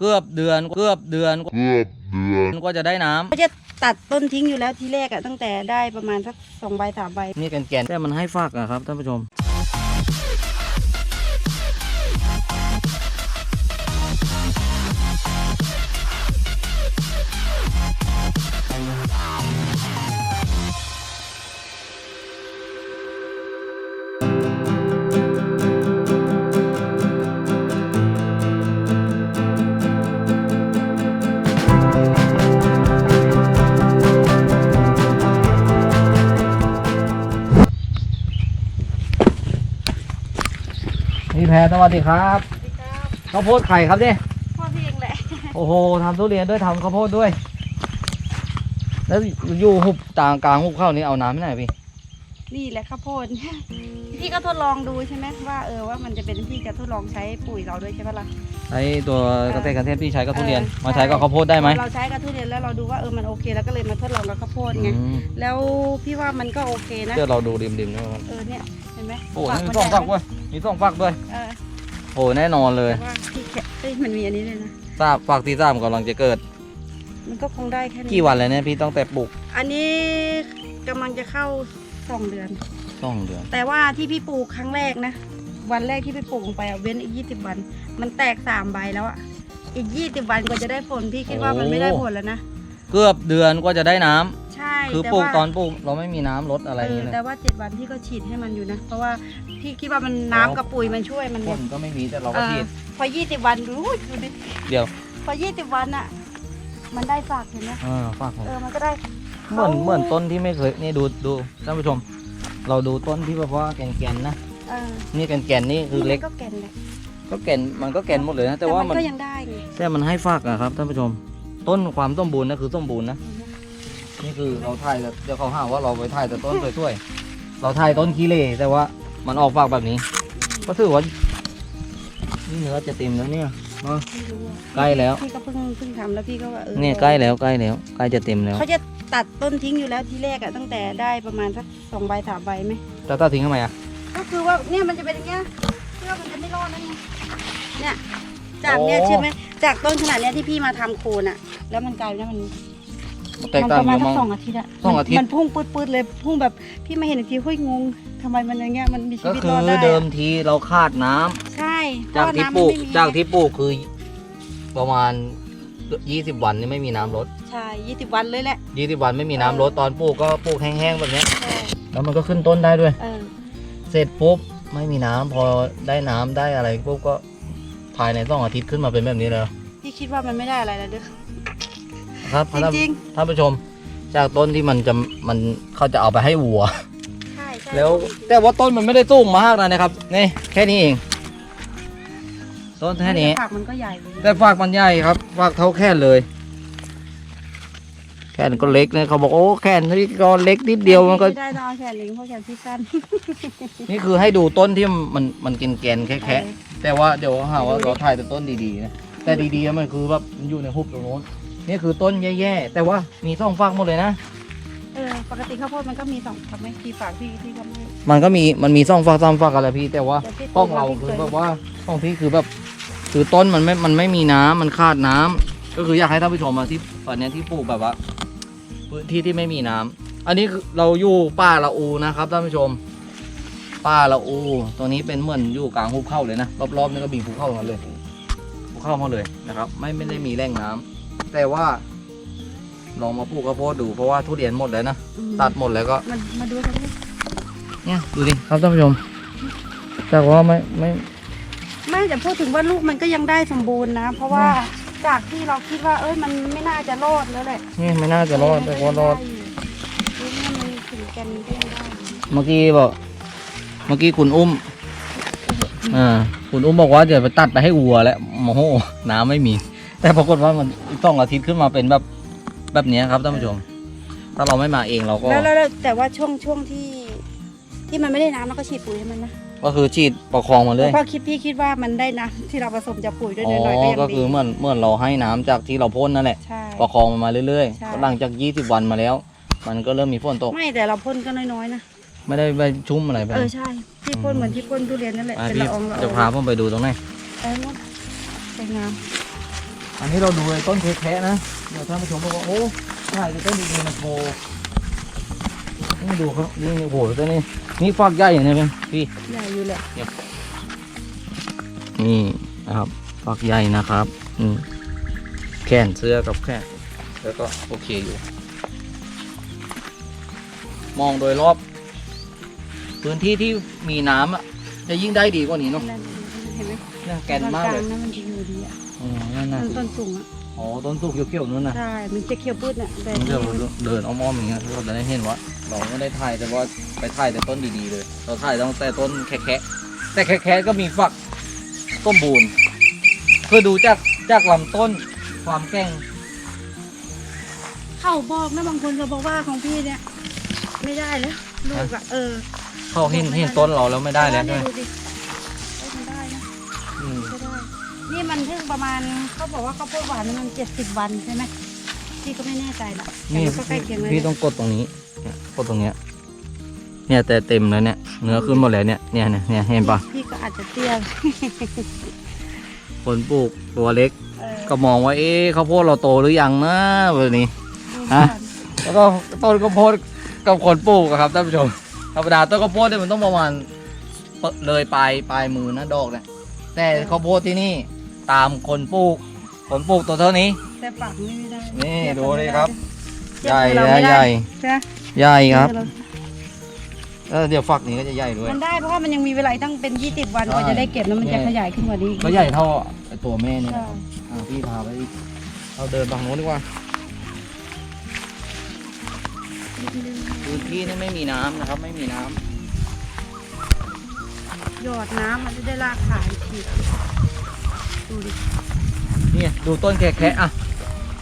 เกือบเดือนเกือบเดือนเกือบเดือนก็จะได้น้ำก็จะตัดต้นทิ้งอยู่แล้วทีแรกอะตั้งแต่ได้ประมาณสักสองใบสามใบนี่แกนๆแต่มันให้ฝากอะครับท่านผู้ชม พี่แพรสวัสดีครับข้าวโพดไข่ครับเนี่ยพ่อพี่เองแหละโอ้โหทำทุเรียนด้วยทำข้าวโพดด้วย แล้วอยู่หุบต่างกลางหุบเข้านี่เอาน้ำไม่ไหนพี่นี่แหละข้าวโพดพี่ก็ทดลองดูใช่ไหมว่าเออว่ามันจะเป็นพี่จะทดลองใช้ปุ๋ยเราด้วยใช่ปะล่ะใช้ตัวเกษตรกรรเทศที่ใช้กับทุเรียน เออมาใช้กับข้าวโพดได้ไหมเราใช้กับทุเรียนแล้วเราดูว่าเออมันโอเคแล้วก็เลยมาทดลองกับข้าวโพดไงอืมแล้วพี่ว่ามันก็โอเคนะเดี๋ยวเราดูริมๆนะครับเออเนี่ยเห็นไหมโอ้ฝันี่มีมันสองฝักใหญ่ด้วย มีสองฝักด้วย เออโอ้แน่นอนเลยแต่ว่าพี่แค่เอ้ยมันมีอันนี้เลยนะ ทราบฝักที่สามกำลังจะเกิด มันก็คงได้แค่นี้ กี่วันแล้วเนี่ยพี่ต้องแต่ปลูกอันนี้กำลังจะเข้าสองเดือน สองเดือน แต่ว่าที่พี่ปลูกครั้งแรกนะ วันแรกที่พี่ปลูกลงไปอะเว้นอีกยี่สิบวัน มันแตกสามใบแล้วอะอีกยี่สิบวันกว่าจะได้ผลพี่คิดว่ามันไม่ได้ผลแล้วนะ เกือบเดือนก็จะได้น้ำใช่ คือแต่ปลูกว่าตอนปลูกเราไม่มีน้ำลดอะไรอเอย่างอเงี้ยแต่เลยว่าเจ็ดวันพี่ก็ฉีดให้มันอยู่นะ เพราะว่าพี่คิดว่ามันน้ำกับปุ๋ยมันช่วยมันฝเนี่ยนก็ไม่มีแต่เราเอก็อฉีดพอยี่สิบวันดูอุ๊ยดูดิเดี๋ยวพอยี่สิบวันอะมันได้ฝากเห็นไหมอ่าฝากผมเออมันก็ได้ เหมือนเหมือนต้นที่ไม่เคยนี่ดูดูท่านผู้ชม เราดูต้นที่แบบว่าแก่นๆนะเออนี่แก่นๆนี่คือเล็ก มันก็แก่นแหละก็แก่นมันก็แก่นหมดเลยนะแต่ว่ามัมันก็ยังได้ไงแต่มันให้ฝากอะครับท่านผู้ชม ต้นความสมบูรณ์นะคือสมบูรณ์นะ นี่คือเราถ่ายแต่เดี๋ยวเขาหาว่าเราไปถ่ายแต่ต้นสวยๆ เราถ่ายต้นขี้เหร่แต่ว่ามันออกฝากแบบนี้ ก็ถือว่านี่เนื้อจะเต็มแล้วเนี่ยเนอะไม่รู้อะใกล้แล้ว พี่ก็เพิ่งเพิ่งทำแล้วพี่ก็ว่าเออเนี่ยใกล้แล้วใกล้แล้วใกล้จะเต็มแล้วเขาจะตัดต้นทิ้งอยู่แล้วทีแรกอะตั้งแต่ได้ประมาณสักสองใบสามใบไหมจะตัดทิ้งทำไมอะก็คือว่าเนี่ยมันจะเป็นอย่างเงี้ยเพื่อมันจะไม่รอดนั่นไงเนี่ยจากเนี่ยเชื่อไหมจากต้นขนาดเนี้ยที่พี่มาทำโคนอะแล้วมันกลายเป็นว่ามัน มันแตกมันต่างประมาณเยอะสักมากสองอาทิตย์อะสองอาทิตย์ มันพุ่งปืดๆเลยพุ่งแบบพี่มาเห็นอีกทีเฮ้ยงงทำไมมันอย่างเงี้ยมันมีชีก็วิตคืรออดได้เดิอะมทีเราคาดน้ำใช่จากที่เพปลูระกว่น้ำมันไม่มีจากที่ปลูกคือประมาณ 20 วันนี่ไม่มีน้ำลด ใช่ยี่สิบวันเลยแหละ 20 วันไม่มีน้ำลดตอนปลูกก็ปลูกแห้งๆแบบเนี้ยใช่แล้วมันก็ขึ้นต้นได้ด้วย เออเสร็จปุ๊บไม่มีน้ำพอได้น้ำได้อะไรปุ๊บก็ภายในสองอาทิตย์ขึ้นมาเป็นแบบนี้เลย พี่คิดว่ามันไม่ได้อะไรแล้วเด้อ ครับจท่านริงท่านผู้ชม จากต้นที่มันจะมันเขาจะเอาไปให้วัวๆใช่ใช่แล้วแต่ว่าต้นมันไม่ได้สูงมากนะนะครับนี่แค่นี้เอง ต้นแค่นี้ผักมันก็ใหญ่เลยแต่ฝากมันใหญ่ครับฝากเท่าแค่นเลย แค่นก็เล็กนะเขาบอกโอ้แค่นนี่ก็เล็กนิดเดียวมันก็ ไม่ได้ต้องเอาแขนลิงเพราะแขนพี่สั้นนี่คือให้ดูต้นที่มันมันแกนๆแค่แค่แต่ว่าเดี๋ยวหาว่าเราถ่ายแต่ต้นดีๆนะแต่ดีๆมันคือแบบมันอยู่ในหุบตรงโน้น นี่คือต้นแย่ๆแต่ว่ามีสองฝากหมดเลยนะเออปกติข้าวโพดมันก็มีสองฝักไหมพี่ฝากพี่พี่ก็ไม่ มันก็มีมันมีสองฝากสามฝากอะไรพี่ แต่ว่าแต่พี่กล้องเราคือแบบว่ากล้องพี่คือแบบคือต้นมันไม่มันไม่มีน้ำมันขาดน้ำก็คืออยากให้ท่านผู้ชมมาที่ตอนนี้ยที่ปลูกแบบว่าพื้นที่ที่ไม่มีน้ำอันนี้คือเราอยู่ป่าละอูนะครับท่านผู้ชม ป่าละอูตรงนี้เป็นเหมือนอยู่กลางภูเขาเลยนะรอบๆนี่ก็มีภูเขาหมดเลยภูเขาหมดเลยนะครับ ไม่ไม่ได้มีแหล่งน้ำ แต่ว่าลองมาปลูกข้าวโพดดูเพราะว่าทุเรียนหมดแล้วนะอืมตัดหมดแล้วก็มันมาดูกันดิเนี่ยดูดิครับท่านผู้ชมแต่ว่าไม่ไม่ไม่แต่พูดถึงว่าลูกมันก็ยังได้สมบูรณ์นะ เพราะว่าจากที่เราคิดว่าเอ้ยมันไม่น่าจะรอดแล้วแหละนี่ไม่น่าจะรอดแต่ว่ารอดดูเนี่ยมันถึงแกนก็ยังได้อยู่เมื่อกี้บอกเมื่อกี้คุณอุ้มอ่าคุณอุ้มบอกว่าจะไปตัดไปให้วัวแล้วโมโหน้ำไม่มี แต่ปรากฏว่ามันอีกสองอาทิตย์ขึ้นมาเป็นแบบแบบเนี้ยครับท่านผู้ชม ถ้าเราไม่มาเองเราก็ แล้วแล้วแล้วแต่ว่าช่วงช่วงที่ที่มันไม่ได้น้ำเราก็ฉีดปุ๋ยให้มันนะก็คือฉีดประคองมาเลยเพราะคิดพี่คิดว่ามันได้น้ำที่เราผสมจากปุ๋ยด้วยอ๋อหน่อยๆก็ยังก็ดีคือเหมือนเหมือนเราให้น้ำจากที่เราพ่นนั่นแหละ ใช่ ประคองมันมาเรื่อยใช่ ๆหลังจาก 20 วันมาแล้ว มันก็เริ่มมีฝนตก ไม่แต่เราพ่นก็น้อยๆนะไม่ได้ไปชุ่มอะไรไปเออใช่ที่พ่นเหมือนที่พ่นทุเรียนนั่นแหละอะเป็นพี่ละอองละอจะองพาผมไปดูตรงไหนเออหมดสวยงาม อันนี้เราดูไอ้ต้นแคะๆนะ เดี๋ยวท่านผู้ชมบอกว่าโอ้ถ่ายแต่ต้นดีๆมันโผล่นี่ดูครับนี่โอ้โหต้นนี้นี่ฟากใหญ่อย่างนี้เป็นพี่ใหญ่อยู่แหละนี่นะครับฝักใหญ่นะครับอืมแขนเสื้อกับแขนแล้วก็โอเคอยู่ มองโดยรอบ พื้นที่ที่มีน้ำอะจะยิ่งได้ดีกว่านี้เนาะนั่นเห็นไหมเนี่ยแกนมากกเลลายงๆนั่นมันจะ อยู่ดีอะอ๋อนั่นน่ะต้นต้นสูงอะอ๋อต้นสุกเขียวๆนู่นน่ะใช่ มันจะเขียวพืชเนี่ยแต่มันที่จะเดินอ้อมๆอย่างเงี้ยเราจะได้เห็นว่า เราไม่ได้ถ่ายแต่ว่าไปถ่ายแต่ต้นดีๆเลย เราถ่ายตั้งแต่ต้นแคะๆแต่แคะๆก็มีฝักต้มบูนคือดูจากจากลำต้นความแกร่งเขาบอกนะบางคนก็บอกว่าของพี่เนี่ย ไม่ได้แล้วลูกอะเออ เขาเห็นเห็นต้นเราแล้วไม่ได้แล้วใช่ไหม นี่มันเพิ่งประมาณเขาบอกว่าข้าวโพดหวานนี่มันเจ็ดสิบวันใช่ไหมพี่ก็ไม่แน่ใจนะแต่นี่มันก็ใกล้เคียงเลยพี่นะต้องกดตรงนี้เนี่ยกดตรงเนี้ย เนี่ยแต่เต็มแล้วเนี่ย เนื้อขึ้นหมดแล้วเนี่ย เนี่ยเนี่ยเนี่ยเห็นปะพี่ก็อาจจะเตี้ยคนปลูกตัวเล็ก เออก็มองว่า เอ๊ะข้าวโพดเราโตหรือยังนะแบบนี้ดูฮะก่อนแล้วก็ต้นข้าวโพดกับคนปลูกอะครับท่านผู้ชมธรรมดาต้นข้าวโพดเนี่ยมันต้องประมาณเปิดเลยปลายปลายมือนะดอกเนี่ยแต่ข้าวโพดที่นี่ ตามคนปลูกคนปลูกตัวเท่านี้ แต่ปากไม่ได้นี่เทียบดูกันดิไม่ครับเทียใหญ่กับเรานะไม่ได้ใหญ่ใช่ไหมใหญ่ครับเทียกัเออเดี๋ยวฝักนี้ก็จะใหญ่ด้วย มันได้เพราะว่ามันยังมีเวลาอีกตั้งเป็น 20 วันกว่าใช่จะได้เก็บแล้วมันจะเนี่ยขยายขึ้นกว่านี้อีก็ใหญ่เท่าไอตัวแม่เนี่ยใช่อะพี่พาไปอีกเราเดินฝั่งโน้นดีกว่า พื้นที่นี่ไม่มีน้ำนะครับ ไม่มีน้ำ หยอดน้ำมันจะได้รากขายที ดูดินี่ดูต้นแคะๆอะ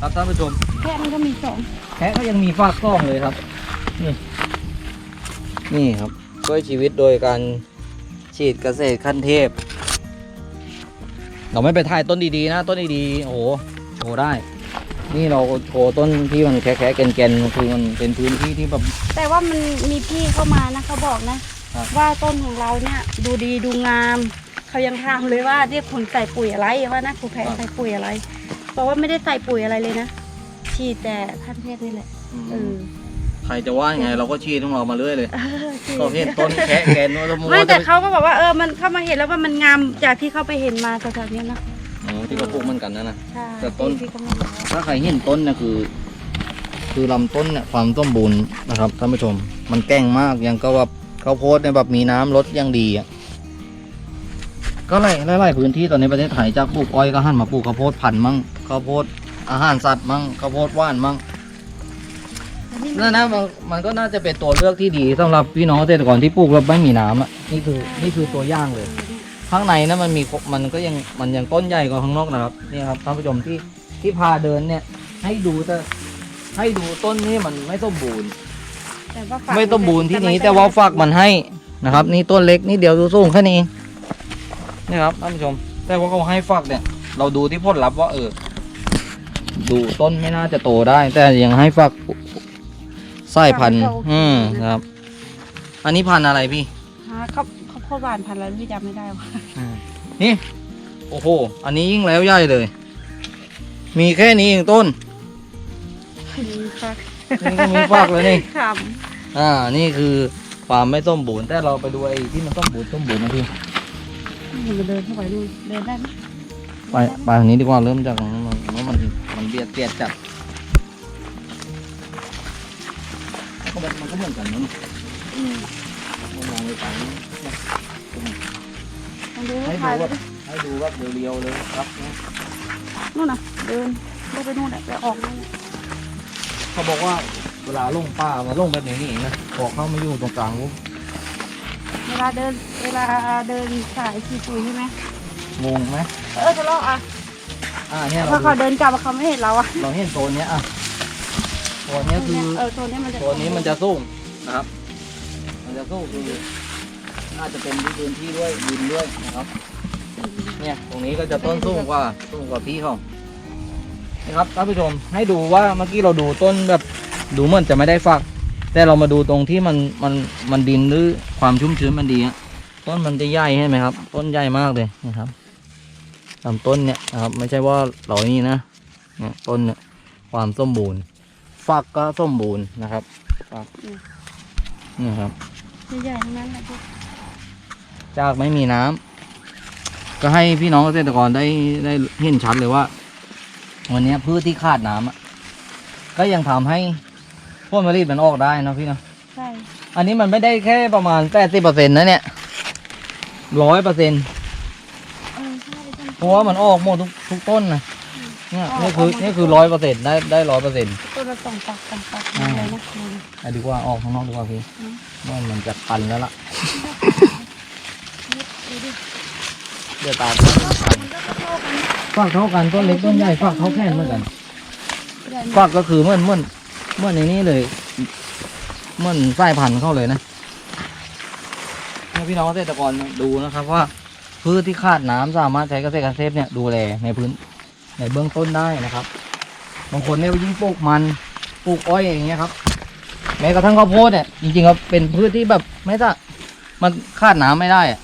ครับท่านผู้ชม แค่มันก็มีสองแคะก็ยังมีฟากกล้องเลยครับ นี่ นี่ครับช่วยชีวิตโดยการฉีดเกษตรขั้นเทพ เราไม่ไปถ่ายต้นดีๆนะ ต้นดีๆโอ้โหโชว์ได้ นี่เราโชว์ต้นที่มันแคะๆแกนๆคือมันเป็นพื้นที่ที่แบบ แต่ว่ามันมีพี่เข้ามานะเขาบอกนะ ครับ ว่าต้นของเราเนี่ยดูดีดูงาม เขายังถามเลยว่าเรียกคุณใส่ปุ๋ยอะไรว่านะครูแพรใส่ปุ๋ยอะไรบอกว่าไม่ได้ใส่ปุ๋ยอะไรเลยนะฉีดแต่ขั้นเทพนี่แหละเออใครจะว่ายังไงเราก็ชี้ของเรามาเรื่อยเลยเออฉีดเขาเห็นต้นแคะแกนว่าจะมัวไม่จะแต่เขาก็บอกว่าเออมันเข้ามาเห็นแล้วว่ามันงามจากที่เขาไปเห็นมาแถวๆเนี้ยนะอ๋อที่เขาปลูกเหมือนกันนะนะใช่แต่ต้นพี่ก็ไม่รู้ถ้าใครเห็นต้นเนี่ยคือ คือลำต้นเนี่ยความสมบูรณ์นะครับท่านผู้ชม มันแกร่งมากยังก็แบบข้าวโพดเนี่ยแบบมีน้ำลดยังดีอะ ก็ไล่ไล่ไล่พื้นที่ตอนนี้ประเทศไทยจากปลูกอ้อยก็หันมาปลูกข้าวโพดพันธุ์มั่งข้าวโพดอาหารสัตว์มั่งข้าวโพดว่านมั่งแต่นี่นั่นนะมันมันก็น่าจะเป็นตัวเลือกที่ดีสำหรับพี่น้องเกษตรกรที่ปลูกแล้วไม่มีน้ำอะนี่คือนี่คือตัวอย่างเลย ข้างในนะมันมีมันก็ยังมันยังต้นใหญ่กว่าข้างนอกนะครับนี่ครับท่านผู้ชมที่ที่พาเดินเนี่ยให้ดูแต่ให้ดูต้นนี้มันไม่สมบูรณ์แต่ว่าฝักไม่สมบูรณ์ที่นี้มัแต่ว่าฝักมันให้นะครับ นี่ต้นเล็กนี่เดียวดูสูงแค่นี้ นี่ครับท่านผู้ชม แต่ว่าเขาให้ฝักเนี่ย เราดูที่ผลลัพธ์ว่าเออ ดูต้นไม่น่าจะโตได้ แต่ยังให้ฝักไส้พันธุ์ อืมนะครับ อันนี้พันธุ์อะไรพี่ฮะเขาเขาโคตรหวานพันธุ์อะไรพี่จำไม่ได้ว่ะนี่ โอ้โห อันนี้ยิ่งแล้วใหญ่เลย มีแค่นี้เองต้น มีฝักนี่ก็มีฝักเลยนี่ขอ่า นี่คือความไม่สมบูรณ์แต่เราไปดูไอ้ที่มันสมบูรณ์สมบูรณ์นะพี่ำ มันเดินเข้าไปนู่นเดินได้ไหมไปไปทางนี้ดีกว่าเริ่มจากตรงนั้นมันเพราะมันมันเบียดเบียดจัดก็แบบมันก็เหมือนกันนะนี่อืมมองไปไปลองดูให้ถ่ายดูไปแบบให้ดูแบบเรียวๆเลยครับนะนู่นน่ะเดินลงไปนู่นน่ะไปออกนู่นน่ะเขาบอกว่าเวลาลงป่ามาลงแบบนี้นี่เองนะพอเข้ามาอยู่ตรงกลางปุ๊บเว ลาเดิน เวลาเดินสายขี่ปุ๋ยใช่ไหมงงไหมเออทะเลาะอะอ่าเนี่ยพอเราเขาเดินกลับอะเขาไม่เห็นเราอะเราเห็นโซนเนี้ยอะโซนเนี้ยคือเออตัวเนี้ยมันจะโซนนี้มันจะสูงนะครับ มันจะสูงคือน่าจะเป็นที่พื้นที่ด้วยดินด้วยนะครับ เนี่ยตรงนี้ก็จะต้นสูงกว่าสูงกว่าพี่เขานี่ครับท่านผู้ชมให้ดูว่าเมื่อกี้เราดูต้นแบบดูเหมือนจะไม่ได้ฝัก แต่เรามาดูตรงที่มันมันมันดินหรือความชุ่มชื้นมันดีอะต้นมันจะใหญ่ใช่ไหมครับ ต้นใหญ่มากเลยนะครับลำต้นเนี่ยนะครับไม่ใช่ว่าเรานี่นะเนี่ยต้นเนี่ยความสมบูรณ์ ฝักก็สมบูรณ์นะครับฝักนี่ครับใหญ่ๆทั้งนั้นแหละพี่จากไม่มีน้ำก็ให้พี่น้องเกษตรกรได้ได้เห็นชัดเลยว่า วันนี้พืชที่ขาดน้ำอะก็ยังทำให้ ผลผลิตมันออกได้นะพี่เนาะใช่อันนี้มันไม่ได้แค่ประมาณแปดสิบเปอร์เซ็นต์นะเนี่ยร้อยเปอร์เซ็นต์เออใช่ใช่เพราะว่ามันออกหมดทุกทุกต้นนะเนี่ยออกนี่คือออกหมดนี่คือร้อยเปอร์เซ็นต์ได้ได้ร้อยเปอร์เซ็นต์ตัวละสองปักสองปักอ่าอะไรนะดูดิอะดีกว่าออกข้างนอกดีกว่าพี่อืมว่ามันจะปันแล้วล่ะดูดิเดี๋ยวตามมันก็เท่ากันฝักเท่ากันต้นเล็กต้นใหญ่ฝักเท่าแค่เหมือนกันใหญ่มากฝักก็คือเหมื่อนเหมื่อน เหมื่อนในนี้เลยเหมื่อนสายพันธุ์เข้าเลยนะให้พี่น้องเกษตรกรดูนะครับว่าพืชที่ขาดน้ำสามารถใช้เกษตรกรรมเทพเนี่ยดูแลในพื้นในเบื้องต้นได้นะครับ บางคนเนี่ยยิ่งปลูกมันปลูกอ้อยอย่างเงี้ยครับแม้กระทั่งข้าวโพดเนี่ยจริงๆก็เป็นพืชที่แบบไม่ถ้ามันขาดน้ำไม่ได้อะ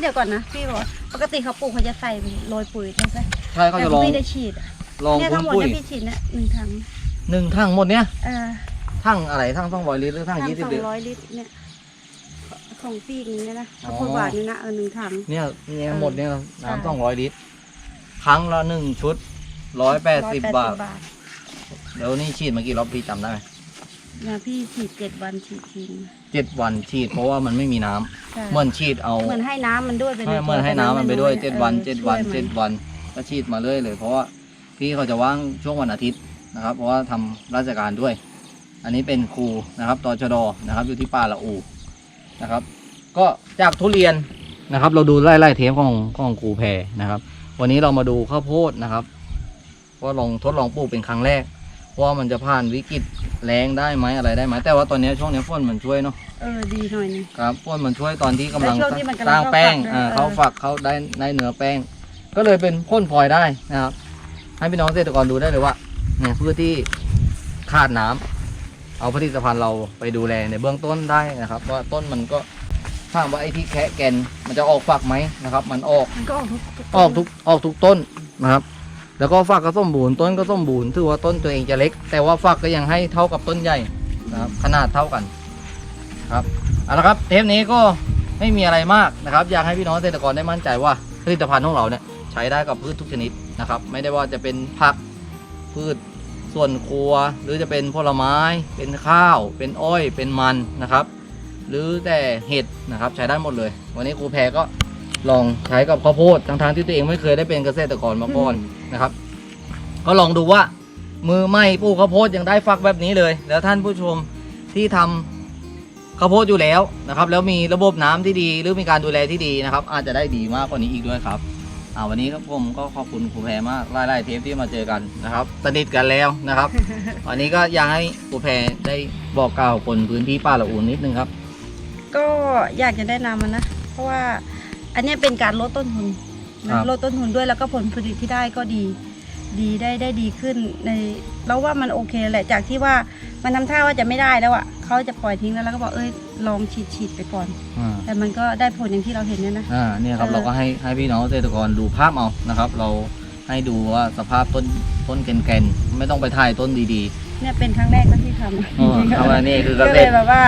เดี๋ยวก่อนนะพี่บอกว่าปกติเขาปลูกเขาจะใส่โรยปุ๋ยใช่ไหมใช่เขาจะลองแต่พี่ได้ฉีดอะลองเนี่ยพ่ทั้นงหมดปุ๋ยเนี่ยพี่ฉีดเนี่ยหนึ่งถัง หนึ่งถังหมดเนี้ยเออถังอะไรถังสองร้อยลิตรหรือถังถังยี่สิสบองลิตรร้อยลิตรเนี่ยของปีกนี้นะอ๋อข้าวโพดหวานนี่นะเออหนึ่งถัง เนี่ยเนี่ยเออหมดเนี่ยใช่น้ำสองร้อยลิตร ครั้งละหนึ่งชุดร้อยแปดสิบบาท180แล้วนี่ฉีดมากี่รอบพี่จำได้ไหมเนี่ยพี่ฉีดเจ็ดวันฉีดทิ้งเจ็ดวันฉีดเพราะว่ามันไม่มีน้ำใช่เหมื่อนฉีดเอาเหมือนให้น้ำมันด้วยไปในให้ตัวเหมื่อนให้น้ำมันไปด้วยแต่เจ็ดวันออเจ็ดวันช่ยมัเจ็ดวันก็ฉีดมาเรื่อยเลยเพราะว่าพี่เขาจะว่างช่วงวันอาทิตย์ นะครับ เพราะว่าทำราชการด้วย อันนี้เป็นครูนะครับตชดนะครับ อยู่ที่ป่าละอูนะครับ ก็จากทุเรียนนะครับ เราดูไล่ๆเทปของของครูแพรนะครับ วันนี้เรามาดูข้าวโพดนะครับว่าลองทดลองปลูกเป็นครั้งแรกว่ามันจะผ่านวิกฤตแรงได้ไหมอะไรได้ไหมแต่ว่าตอนนี้ช่วงนี้ฝนมันช่วยเนาะเออดีหน่อยนึงครับฝนมันช่วยตอนที่กำลังและช่วงที่มันกำลังสร้างแป้งเข้าฝักด้วยอ่าเออเขาฝักเขาได้ได้เนื้อแป้ง ก็เลยเป็นพ่นพลอยได้นะครับ ให้พี่น้องเกษตรกรดูได้เลยว่า เนี่ยพืชที่ขาดน้ำเอาผลิตภัณฑ์เราไปดูแลในเบื้องต้นได้นะครับ ว่าต้นมันก็ถามว่าไอ้ที่แคะแกนมันจะออกฝักไหมนะครับ มันออกมันก็ออกทุกออกทุกออกทุกต้นนะครับ แล้วก็ฝักก็สมบูรณ์ต้นก็สมบูรณ์ถือว่าต้นตัวเองจะเล็ก แต่ว่าฝักก็ยังให้เท่ากับต้นใหญ่นะครับ ขนาดเท่ากันครับเอาละครับเทปนี้ก็ไม่มีอะไรมากนะครับ อยากให้พี่น้องเกษตรกรได้มั่นใจว่าผลิตภัณฑ์ของเราเนี่ยใช้ได้กับพืชทุกชนิดนะครับ ไม่ได้ว่าจะเป็นผักพืช ส่วนครัว หรือจะเป็นผลไม้ เป็นข้าว เป็นอ้อย เป็นมันนะครับ หรือแต่เห็ดนะครับใช้ได้หมดเลย วันนี้ครูแพรก็ลองใช้กับข้าวโพดทั้งๆที่ตัวเองไม่เคยได้เป็นเกษตรกรมาก่อนนะครับ ก็ลองดูว่า มือใหม่ปลูกข้าวโพดยังได้ฟักแบบนี้เลย แล้วท่านผู้ชมที่ทำข้าวโพดอยู่แล้วนะครับ แล้วมีระบบน้ำที่ดีหรือมีการดูแลที่ดีนะครับ อาจจะได้ดีมากกว่านี้อีกด้วยครับ อ่าวันนี้ครับผมก็ขอบคุณครูแพรมากไล่ๆเทปที่มาเจอกันนะครับสนิทกันแล้วนะครับ วันนี้ก็อยากให้ครูแพรได้บอกกล่าวคนพื้นที่ป่าละอูนนิดนึงครับ ก็อยากจะแนะนำมันนะ เพราะว่าอันเนี้ยเป็นการลดต้นทุนครันะบลดต้นทุนด้วยแล้วก็ผลผลิตที่ได้ก็ดี ดีได้ได้ดีขึ้นในเราว่ามันโอเคแหละจากที่ว่ามันทำท่าว่าจะไม่ได้แล้วอะ เขาจะปล่อยทิ้งแล้วแล้วก็บอกเอ้ยลองฉีดฉีดไปก่อน อ่าแต่มันก็ได้ผลอย่างที่เราเห็นเนี่ยนะ อ่าเนี่ยครับเออ เราก็ให้ให้พี่น้องเกษตรกรดูภาพเอานะครับ เราให้ดูว่าสภาพต้นต้นแก่นๆไม่ต้องไปถ่ายต้นดีเนี่ยเป็นครั้งแรกนะที่ทำๆเออเอาอันนี้คือเกก็ษเลยตรแบบว่า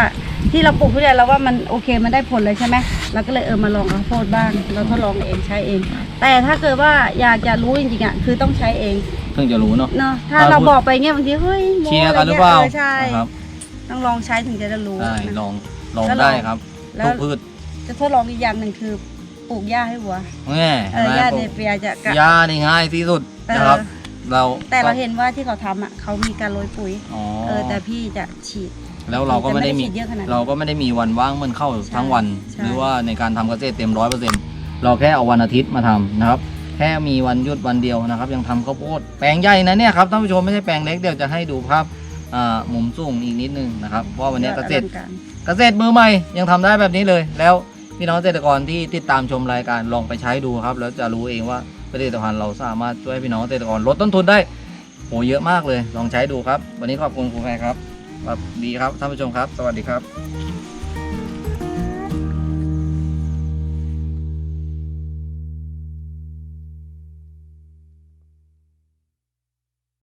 ที่เราปลูกทุเรียนเราว่ามันโอเคมันได้ผลเลยใช่ไหมเราก็เลยเออมาลองข้าวโพดบ้าง เราทดลองเองใช้เอง แต่ถ้าเกิดว่าอยากจะรู้จริงๆอะคือต้องใช้เองเพิ่งจะรู้เนาะ เนาะถ้าอ่าเราพูดบอกไปเงี้ยบางทีเฮ้ยโม้เชียร์กันหรือเปล่าะไงี้ยใช่นะครับ ต้องลองใช้ถึงจะได้รู้ได้นะ ลองลองแล้วลองได้ครับแล้ทุวกพืชจะทดลองอีกอย่างหนึ่งคือปลูกหญ้าให้วัวแม่เอเห็นอไหมหญ้าปเนลูกเปียจะกะ หญ้านี่ง่ายที่สุดเออ นะครับ เราแต่เราเห็นว่าที่เขาทำอะเขามีการโรยปุ๋ย อ๋อเออแต่พี่จะฉีด แล้วเราก็ไม่ได้มีแต่ฉีดเยอะขนาดนั้นเราก็ไม่ได้มีวันว่างเหมันเข้าใช่ทั้งวัน ใช่ หรือว่าในการทำเกษตรเต็มร้อยเปอร์เซ็นต์เราแค่เอาวันอาทิตย์มาทำนะครับ แค่มีวันหยุดวันเดียวนะครับ ยังทำข้าวโพดแปลงใหญ่นะเนี่ยครับท่านผู้ชมไม่ใช่แปลงเล็กเดี๋ยวจะให้ดูภาพ อ่ามุมสูงอีกนิดนึงนะครับว่าวันนี้เกษตรอลังการเกษตรมือใหม่ยังทำได้แบบนี้เลย แล้วพี่น้องเกษตรกรที่ติดตามชมรายการลองไปใช้ดูครับ แล้วจะรู้เองว่าผลิตภัณฑ์เราสามารถช่วยให้พี่น้องเกษตรกรลดต้นทุนได้โหเยอะมากเลย ลองใช้ดูครับ วันนี้ขอบคุณครูแพรครับครับดีครับท่านผู้ชมครับ สวัสดีครับ